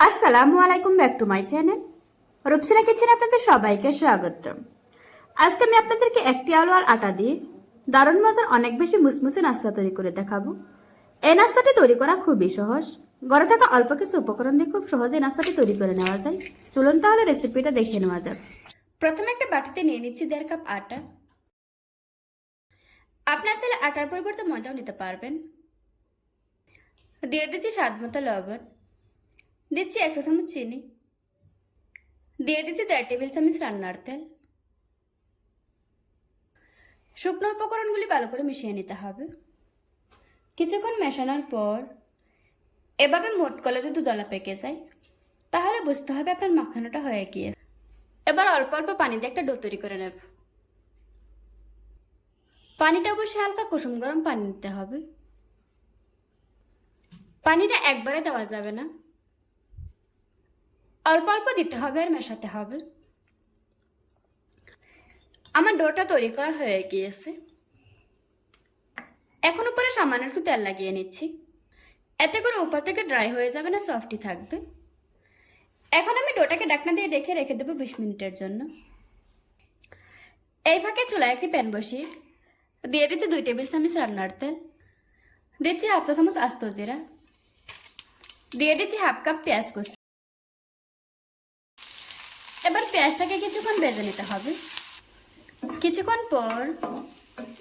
আসসালামু আলাইকুম back to my channel. Rupsina কিচেনে আপনাদের সবাইকে স্বাগত আজকে আমি আপনাদেরকে একটি আলু আর আটা দিয়ে দারুণ মজার অনেক বেশি মুসমুসে নাস্তা তৈরি করে দেখাবো। এই নাস্তাটি তৈরি করা খুবই সহজ। ঘরে থাকা অল্প কিছু উপকরণ দিয়ে খুব সহজে নাস্তাটি তৈরি করে নেওয়া যায়। চলুন তাহলে রেসিপিটা দেখে নেওয়া যাক। প্রথমে একটা বাটিতে নিয়ে নিচ্ছি দেড় কাপ আটা। আপনার চাইলে আটার পরিবর্তে ময়দাও নিতে পারবেন। দিয়ে দিচ্ছি স্বাদ মতো লবণ। দিচ্ছি একশো চামচ চিনি দিয়ে দিচ্ছি দেড় টেবিল চামচ রান্নার তেল শুকনো উপকরণগুলি ভালো করে মিশিয়ে নিতে হবে কিছুক্ষণ মেশানোর পর এভাবে মোট করলে যদি দলা পেকে যায় তাহলে বুঝতে হবে আপনার মাখানোটা হয়ে গিয়ে এবার অল্প অল্প পানি দিয়ে একটা ডো তৈরি করে নেব পানিটা অবশ্যই হালকা কুসুম গরম পানি নিতে হবে পানিটা একবারে দেওয়া যাবে না অল্প অল্প দিতে হবে আর মেশাতে হবে। আমার ডোটা তৈরি করা হয়ে গিয়েছে। এখন উপরে সামান্য একটু তেল লাগিয়ে নিচ্ছি। এতে করে উপর থেকে ড্রাই হয়ে যাবে না, সফটই থাকবে। এখন আমি ডোটাকে ডাকনা দিয়ে রেখে রেখে দেবো বিশ মিনিটের জন্য। এই ফাঁকে চুলায় একটি প্যান বসিয়ে দিয়ে দিচ্ছি দুই টেবিল চামচ রান্নার তেল। দিচ্ছি হাফ চামচ আস্ত জিরা। দিয়ে দিচ্ছি হাফ কাপ পেঁয়াজ কুচি। এবার পেঁয়াজটাকে কিছুক্ষণ ভেজে নিতে হবে। কিছুক্ষণ পর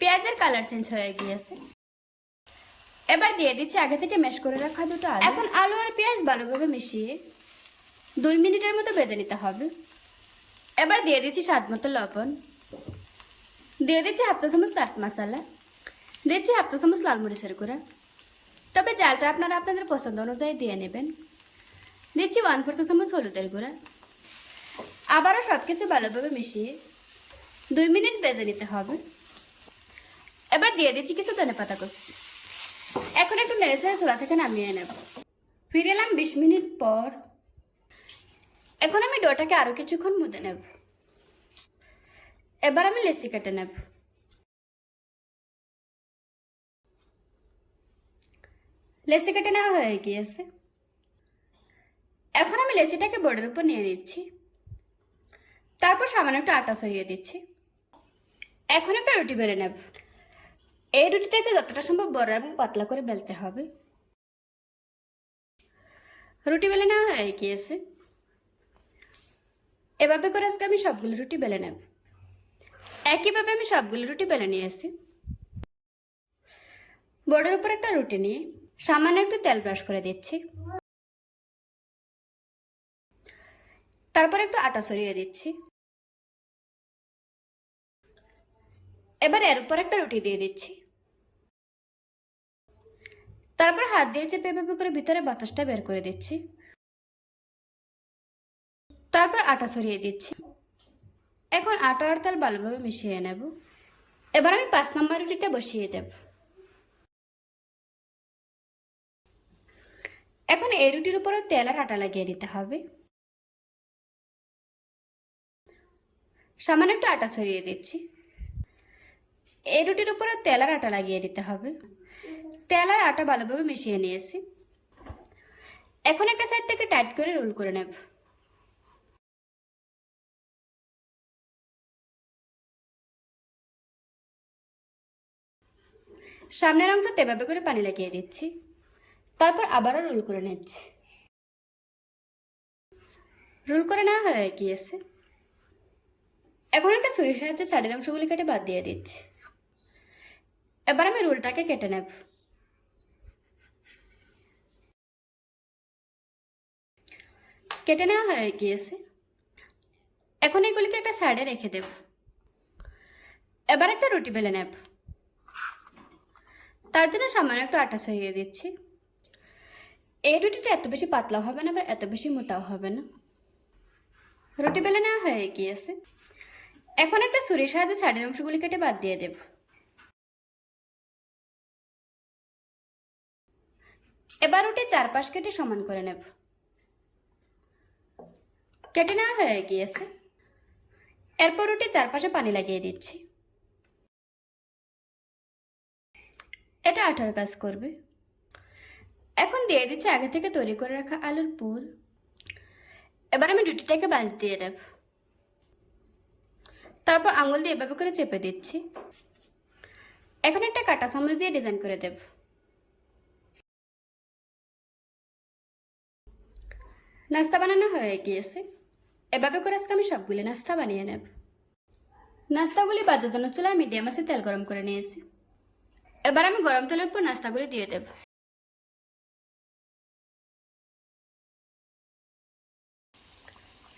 পেঁয়াজের কালার চেঞ্জ হয়ে গিয়েছে। এবার দিয়ে দিচ্ছি আগে থেকে ম্যাশ করে রাখা দুটো আলু। এখন আলু আর পেঁয়াজ ভালোভাবে মিশিয়ে দুই মিনিটের মতো ভেজে নিতে হবে। এবার দিয়ে দিচ্ছি স্বাদ মতো লবণ। দিয়ে দিচ্ছি হাফ চা চামচ চাট মশলা। দিচ্ছি হাফ চা চামচ লাল মরিচের গুঁড়া। তবে চালটা আপনারা আপনাদের পছন্দ অনুযায়ী দিয়ে নেবেন। দিচ্ছি ওয়ান ফোর চা চামচ হলুদের গুঁড়া। আবারও সব কিছু ভালোভাবে মিশিয়ে দুই মিনিট বেজে নিতে হবে। এবার দিয়ে দিচ্ছি কিছু ধনে পাতা কষি এখন একটু নেড়ে ছেড়ে চুলা থেকে নামিয়ে নেব। ফিরে এলাম বিশ মিনিট পর। এখন আমি ডোটাকে আরও কিছুক্ষণ মুদে নেব। এবার আমি লেসি কেটে নেব। লেসি কেটে নেওয়া হয়ে গিয়েছে। এখন আমি লেসিটাকে বোর্ডের উপর নিয়ে নিচ্ছি। তারপর সামান্য একটু আটা সরিয়ে দিচ্ছি। এখন একটা রুটি বেলে নেব। এই রুটিটাকে যতটা সম্ভব বড় এবং পাতলা করে বেলতে হবে। রুটি বেলে নেওয়া হয়ে গিয়েছে। এভাবে করে আজকে আমি সবগুলো রুটি বেলে নেব। একইভাবে আমি সবগুলো রুটি বেলে নিয়েছি। বোর্ডের উপর একটা রুটি নিয়ে সামান্য একটু তেল ব্রাশ করে দিচ্ছি। তারপর একটু আটা সরিয়ে দিচ্ছি। এবার এর উপর একটা রুটি দিয়ে দিচ্ছি। তারপর হাত দিয়ে চেপে এভাবে করে ভিতরে বাতাসটা বের করে দিচ্ছি। তারপর আটা সরিয়ে দিচ্ছি। এখন আটা আর তাল ভালোভাবে মিশিয়ে নেব। এবার আমি পাঁচ নম্বর রুটিটা বসিয়ে দেব। এখন এই রুটির উপরে তেল আর আটা লাগিয়ে দিতে হবে। সামান্য একটু আটা সরিয়ে দিচ্ছি। এই রুটির উপরে তেলার আটা লাগিয়ে দিতে হবে। তেলার আটা ভালোভাবে মিশিয়ে নিয়েছি। এখন একটা সাইড থেকে টাইট করে রোল করে নেব। সামনের অংশ তেভাবে করে পানি লাগিয়ে দিচ্ছি। তারপর আবারও রোল করে নিচ্ছি। রোল করে নেওয়া হয়ে গিয়েছে। এখন একটা ছুরির সাহায্যে সাইডের অংশগুলি কেটে বাদ দিয়ে দিচ্ছি। এবার আমি রোলটাকে কেটে নেব। কেটে নেওয়া হয়ে গিয়েছে। এখন এগুলিকে একটা সাইডে রেখে দেব। এবার একটা রুটি বেলে নেব। তার জন্য সামান্য একটু আটা ছড়িয়ে দিচ্ছি। এই রুটিটা এত বেশি পাতলা হবে না বা এত বেশি মোটাও হবে না। রুটি বেলে নেওয়া হয়ে গিয়েছে। এখন একটা ছুরির সাহায্যে সাইডের অংশগুলি কেটে বাদ দিয়ে দেব। এবার রুটি চারপাশ কেটে সমান করে নেব। কেটে নেওয়া হয়ে গিয়েছে। এরপর রুটি চারপাশে পানি লাগিয়ে দিচ্ছি। এটা আঠার কাজ করবে। এখন দিয়ে দিচ্ছি আগে থেকে তৈরি করে রাখা আলুর পুর। এবার আমি রুটিটাকে বাজ দিয়ে দেব তারপর আঙুল দিয়ে এভাবে করে চেপে দিচ্ছি। এখন একটা কাটা চামচ দিয়ে ডিজাইন করে দেব। নাস্তা বানানো হয়ে গিয়েছে। এভাবে করে আজকে আমি সবগুলি নাস্তা বানিয়ে নেব। নাস্তাগুলি বাজানো চুলায় মিডিয়াম আছে তেল গরম করে নিয়েছি। এবার আমি গরম তেলের উপর নাস্তাগুলি দিয়ে দেব।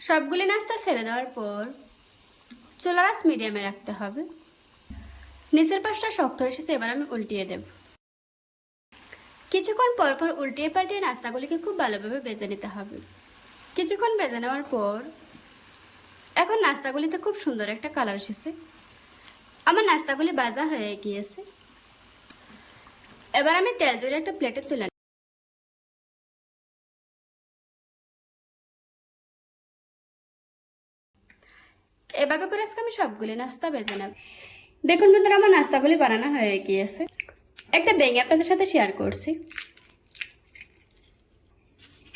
সবগুলি নাস্তা ছেড়ে দেওয়ার পর চুলার আঁচ মিডিয়ামে রাখতে হবে। নিচের পাশটা শক্ত এসেছে, এবার আমি উল্টিয়ে দেব। কিছুক্ষণ পর পর উল্টিয়ে পাল্টিয়ে নাস্তাগুলিকে খুব ভালোভাবে বেজে নিতে হবে। কিছুক্ষণ বেজে নেওয়ার পর এখন নাস্তাগুলিতে খুব সুন্দর একটা কালার এসেছে। আমার নাস্তাগুলি বাজা হয়ে গিয়েছে। এবার আমি তেল জড়িয়ে একটা প্লেটে তুলে। এভাবে করে আজকে আমি সবগুলি নাস্তা বেজে নেব। দেখুন বন্ধুরা, আমার নাস্তাগুলি বানানো হয়ে গিয়েছে। একটা ব্যাঙে আপনাদের সাথে শেয়ার করছি।